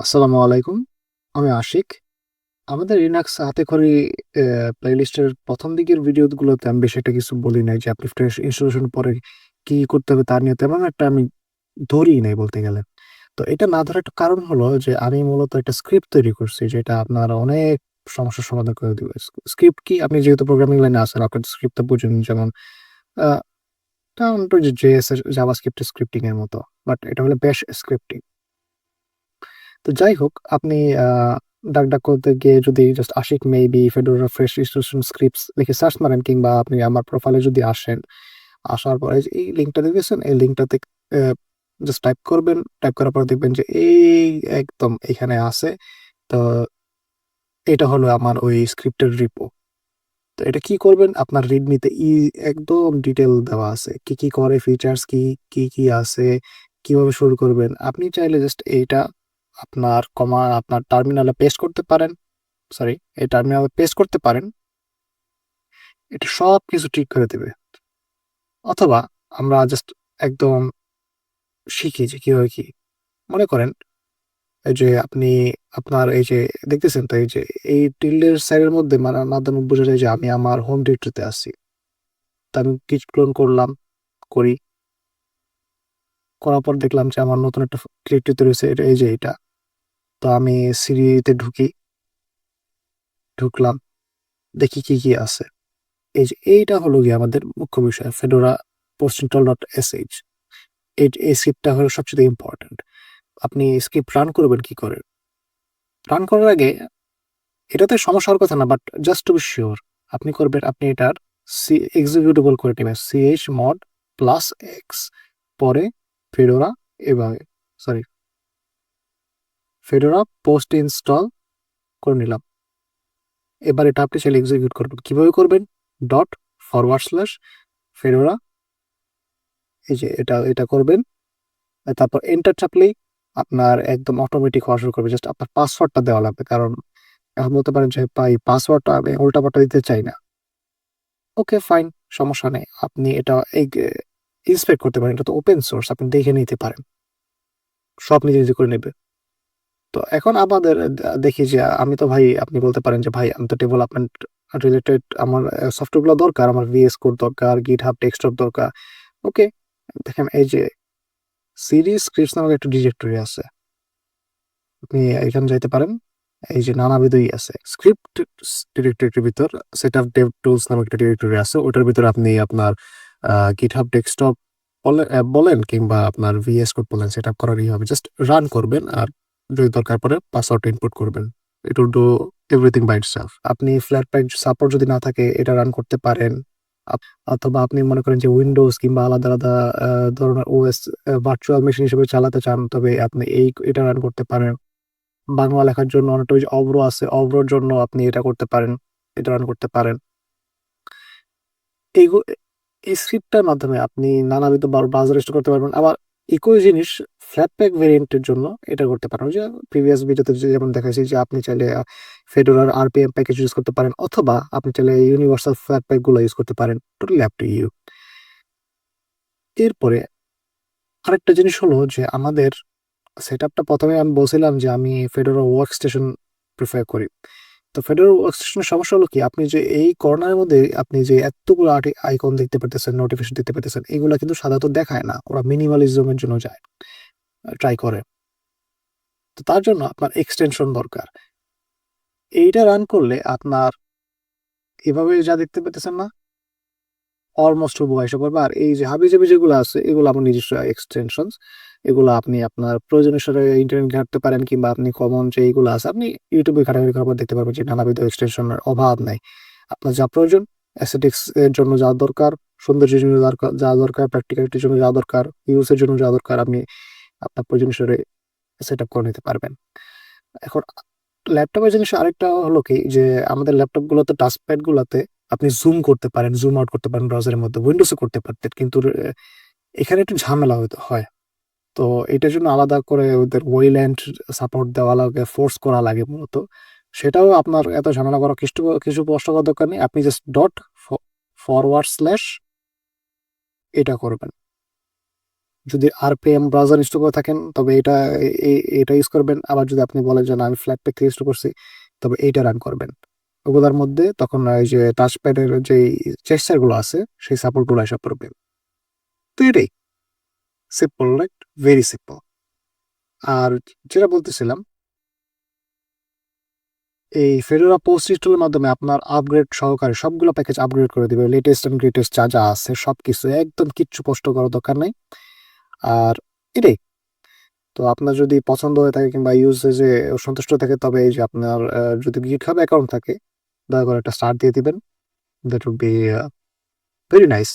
আসসালামু আলাইকুম। আমি আশিক। আমাদের লিনাক্স হাতেখড়ি অ্যা প্লেলিস্টের প্রথম দিকের ভিডিওগুলোতে আমি বেশি একটা কিছু বলি নাই যে আপনি ইনস্টলেশন পরে কি করতে হবে তা নিয়ে, তেমন একটা আমি ধরিই নাই বলতে গেলে। তো এটা না ধরার একটা কারণ হলো যে আমি মূলত একটা স্ক্রিপ্ট তৈরি করছি যেটা আপনার অনেক সমস্যার সমাধান করে দিবে। স্ক্রিপ্ট কি? আপনি যেহেতু প্রোগ্রামিং লাইনে আছেন আপনি তো স্ক্রিপ্টটা বুঝেন, যেমন, আ এটা অনেকটা যে JS এর জাভাস্ক্রিপ্ট স্ক্রিপ্টিং এর মতো। বাট এটা হলো বেশ স্ক্রিপ্টিং। তো যাই হোক আপনি ডাক ডাক করতে গিয়ে যদি just Ashiq maybe Fedora fresh installation scripts লিখে সার্চ মারেন কিংবা আপনি আমার প্রোফাইলে যদি আসেন, আসার পরে এই লিঙ্কটা দেখতেছেন এই লিঙ্কটাতে জাস্ট টাইপ করবেন। টাইপ করার পর দেখবেন যে এই একদম এখানে আছে। তো এটা হলো আমার ওই স্ক্রিপ্টের রিপো। তো এটা কি করবেন? আপনার রিডমিতে ই একদম ডিটেল দেওয়া আছে। কি, কি করে ফিচার্স কি, কি, কি আছে, কীভাবে শুরু করবেন। আপনি চাইলে জাস্ট এইটা আপনার কমা আপনার টার্মিনালে পেস্ট করতে পারেন। সরি, এই টার্মিনালে পেস্ট করতে পারেন। এটা সবকিছু ঠিক করে দেবে অথবা আমরা জাস্ট একদম শিখি যে কীভাবে কি। মনে করেন এই যে আপনি আপনার এই যে দেখতেছেন তো এই যে এই টিল্ডের সাইডের মধ্যে মানে মাধ্যমে বোঝা যায় যে আমি আমার হোম ডিরেক্টরিতে আসছি তা আমি git ক্লোন করলাম, করি। করার পর দেখলাম যে আমার নতুন একটা ডিরেক্টরি তৈরি এটা এই যে এটা। তো আমি সিডিতে ঢুকি। ঢুকলাম। দেখি কি, কি আছে। এই যে এইটা হলো গিয়ে আমাদের মুখ্য বিষয় fedora postinstall.sh এই এই স্ক্রিপ্টটা হলো সবচেয়ে ইম্পোর্টেন্ট। আপনি স্ক্রিপ্ট রান করবেন কি করে? রান করার আগে এটাতে সমস্যা হওয়ার কথা না but just to be sure আপনি করবেন আপনি এটার সি এক্সিকিউটেবল করে নিবেন মড প্লাস এক্স পরে ফেডোরা এভাবে সরি fedora পোস্ট ইনস্টল করে নিলাম। এবার এটা আপনি চাইলে এক্সিকিউট করবেন। কীভাবে করবেন? ডট ফরওয়ার্ড স্ল্যাশ fedora এই যে এটা, এটা করবেন। তারপর এন্টার চাপলেই আপনার একদম অটোমেটিক হওয়া শুরু করবে। জাস্ট আপনার পাসওয়ার্ডটা দেওয়া লাগবে। কারণ এখন বলতে পারেন যে ভাই পাসওয়ার্ডটা আমি উল্টাপাল্টা দিতে চাই না। ওকে ফাইন সমস্যা নেই। আপনি এটা এই ইন্সপেক্ট করতে পারেন। এটা তো ওপেন সোর্স আপনি দেখে নিতে পারেন। সব নিজে, নিজে করে নেবে। তো এখন আমাদের দেখি যে আমি তো ভাই আপনি বলতে পারেন যে ভাই আমি তো ডেভেলপমেন্ট রিলেটেড আমার সফটওয়্যারগুলো দরকার। আমার VS কোড দরকার, GitHub ডেস্কটপ দরকার। ওকে দেখেন এই যে সিডি স্ক্রিপ্টস নামক একটা ডিরেক্টরি আছে। আপনি এখানে যাইতে পারেন। এই যে নানাবিধই আছে। স্ক্রিপ্ট ডিরেক্টরির ভিতর সেটআপ ডেভ টুলস নামক একটা ডিরেক্টরি আছে। ওটার ভিতরে আপনি আপনার গিট GitHub ডেস্কটপ বলে বলেন কিংবা আপনার VS কোড বলেন সেটআপ করারই হবে। জাস্ট রান করবেন আর যদি দরকার পড়ে পাসওয়ার্ডটা ইনপুট করবেন। It will do everything by itself. আপনি ফ্ল্যাটপ্যাক সাপোর্ট যদি না থাকে এটা রান করতে পারেন। অথবা আপনি মনে করেন যে উইন্ডোজ কিংবা আলাদা, আলাদা ধরনের ওএস ভার্চুয়াল মেশিন হিসেবে চালাতে চান তবে আপনি এই এটা রান করতে পারেন। বাংলা লেখার জন্য অনেকটা ওই যে অভ্র আছে। অভ্রর জন্য আপনি এটা করতে পারেন। এটা রান করতে পারেন। এই স্ক্রিপ্টটার মাধ্যমে আপনি নানাবিধ ইনস্টল করতে পারবেন। আবার একই জিনিস ফ্ল্যাটপ্যাক ভেরিয়েন্টের জন্য এটা করতে পারেন। যে প্রিভিয়াস ভিডিওতে যেমন দেখাইছি যে আপনি চাইলে ফেডোরার RPM প্যাকেজ ইউজ করতে পারেন অথবা আপনি চাইলে ইউনিভার্সাল ফ্ল্যাটপ্যাকগুলা ইউজ করতে পারেন। Totally up to you. এরপরে আরেকটা জিনিস হলো যে আমাদের সেটআপটা ১ম এ আমি বলছিলাম যে আমি ফেডোরা ওয়ার্কস্টেশন প্রিফার করি। তো ফেডোরা ওয়ার্কস্টেশনের সমস্যা হলো কি আপনি যে এই কর্নারের মধ্যে আপনি যে এতগুলো আইকন দেখতে পারতেছেন, নোটিফিকেশন দেখতে পারতেছেন এগুলা কিন্তু সাধারণত দেখায় না। ওরা মিনিমালিজমের জন্য যায়। ট্রাই করে। তো তার জন্য আপনার এক্সটেনশন দরকার। এইটা রান করলে আপনার এভাবে যা দেখতে পেতেছেন না? অলমোস্ট হুবহু পড়বে। আর এই যে হাবিজাবি যেগুলো আছে এগুলো আমার নিজস্ব এক্সটেনশনস। এগুলো আপনি আপনার প্রয়োজনের সাথে ইন্টারনেট ঘাটতে পারেন কিংবা আপনি কমন যে এইগুলো আছে আপনি ইউটিউবে ঘাটাঘাটি করার পর দেখতে পারবেন যে নানাবিধ এক্সটেনশনের অভাব নাই। আপনার যা প্রয়োজন অ্যাসথেটিক্স এর জন্য যা দরকার, সৌন্দর্যের জন্য যা দরকার, প্র্যাকটিক্যালিটির জন্য যা দরকার, ইউজ এর জন্য যা দরকার আপনি আপনার প্রয়োজন অনুসারে সেটআপ করে নিতে পারবেন। এখন ল্যাপটপের জিনিস আরেকটা হলো কি যে আমাদের ল্যাপটপগুলোতে টাচপ্যাড গুলাতে আপনি জুম করতে পারেন, জুম আউট করতে পারেন ব্রাউজারের মধ্যে। উইন্ডোজে করতে পারতেন। কিন্তু এখানে একটু ঝামেলা হয়। তো এটার জন্য আলাদা করে ওদের ওয়েল্যান্ড সাপোর্ট দেওয়া লাগে, ফোর্স করা লাগে মূলত। সেটাও আপনার এত ঝামেলা করার কিছু কিছু কষ্ট দরকার নেই। আপনি জাস্ট ডট ফরওয়ার্ড স্ল্যাশ এটা করবেন। যদি আর আরপিএম ব্রাউজার ইনস্টল করে থাকেন তবে এটা এটা ইউজ করবেন আবার যদি আপনি বলেন যে না আমি ফ্ল্যাট প্যাক ইনস্টল করছি তবে এইটা রান করবেন ওগুলোর মধ্যে তখন ওই যে টাচপ্যাডের যে চেষ্টারগুলো আছে সেই সাপোর্টগুলো এসব করবে তো এটাই সিম্পল রাইট ভেরি সিম্পল আর যেটা বলতেছিলাম, এই ফেডোরা পোস্ট ইনস্টলের মাধ্যমে আপনার আপগ্রেড সহকারে সবগুলো প্যাকেজ আপগ্রেড করে দিবে। লেটেস্ট অ্যান্ড গ্রেটেস্ট যা যা আছে সব কিছু একদম কিচ্ছু কষ্ট করার দরকার নেই। আর এটাই। তো আপনার যদি পছন্দ হয়ে থাকে কিংবা ইউজেজে সন্তুষ্ট থাকে, তবে এই যে আপনার যদি গিটহাব অ্যাকাউন্ট থাকে, দয়া করে একটা স্টার্ট দিয়ে দিবেন। That would be very nice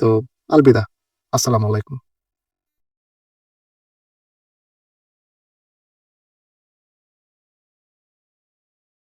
তো আলবিদা, আসসালামু আলাইকুম।